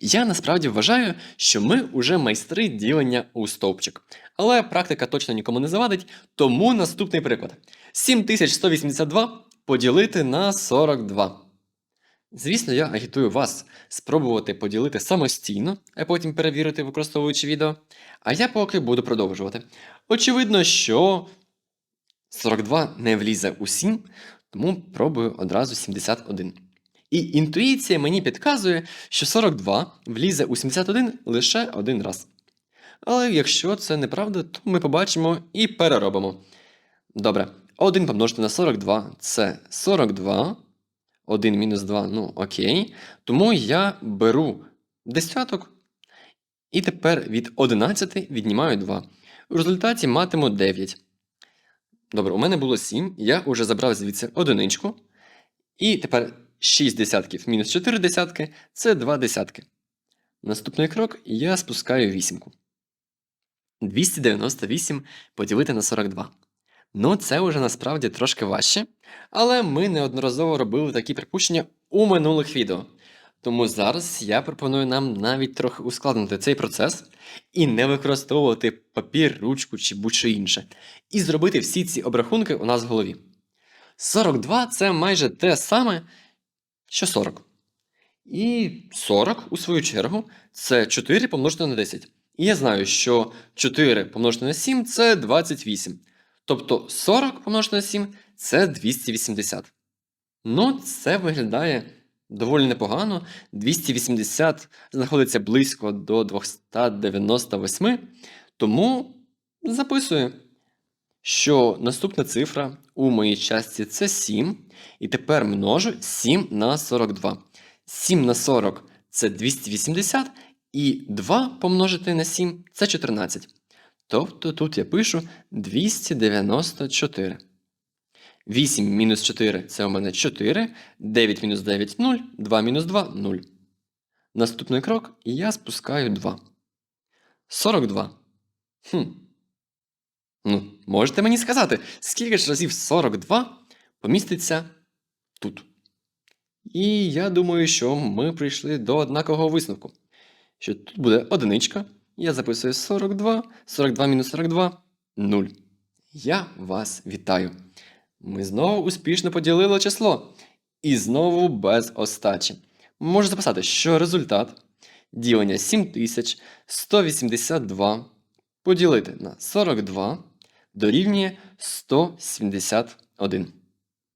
Я насправді вважаю, що ми вже майстри ділення у стовпчик. Але практика точно нікому не завадить, тому наступний приклад: 7182 поділити на 42. Звісно, я агітую вас спробувати поділити самостійно, а потім перевірити, використовуючи відео. А я поки буду продовжувати. Очевидно, що 42 не влізе у 7, тому пробую одразу 71. І інтуїція мені підказує, що 42 влізе у 71 лише один раз. Але якщо це неправда, то ми побачимо і переробимо. Добре, 1 помножити на 42 це 42. 1 мінус 2, ну окей. Тому я беру десяток. І тепер від 11 віднімаю 2. У результаті матиму 9. Добре, у мене було 7. Я вже забрав звідси одиничку. І тепер 6 десятків мінус 4 десятки це 2 десятки. Наступний крок я спускаю вісімку. 298 поділити на 42. Ну, це вже насправді трошки важче, але ми неодноразово робили такі припущення у минулих відео. Тому зараз я пропоную нам навіть трохи ускладнити цей процес і не використовувати папір, ручку чи будь-що інше, і зробити всі ці обрахунки у нас в голові. 42 це майже те саме, що 40. І 40, у свою чергу, це 4 помножити на 10. І я знаю, що 4 помножити на 7 це 28. Тобто 40 помножити на 7 це 280. Ну, це виглядає доволі непогано. 280 знаходиться близько до 298. Тому записую, що наступна цифра у моїй частці це 7. І тепер множу 7 на 42. 7 на 40 це 280, і 2 помножити на 7 це 14. Тобто тут я пишу 294. 8 мінус 4 це у мене 4, 9 мінус 9 0, 2 мінус 2 0. Наступний крок я спускаю 2. 42. Хм. Ну, можете мені сказати, скільки ж разів 42 поміститься тут. І я думаю, що ми прийшли до однакового висновку. Що тут буде одиничка. Я записую 42, 42 мінус 42 0. Я вас вітаю. Ми знову успішно поділили число. І знову без остачі. Можу записати, що результат ділення 7182 поділити на 42 дорівнює 171.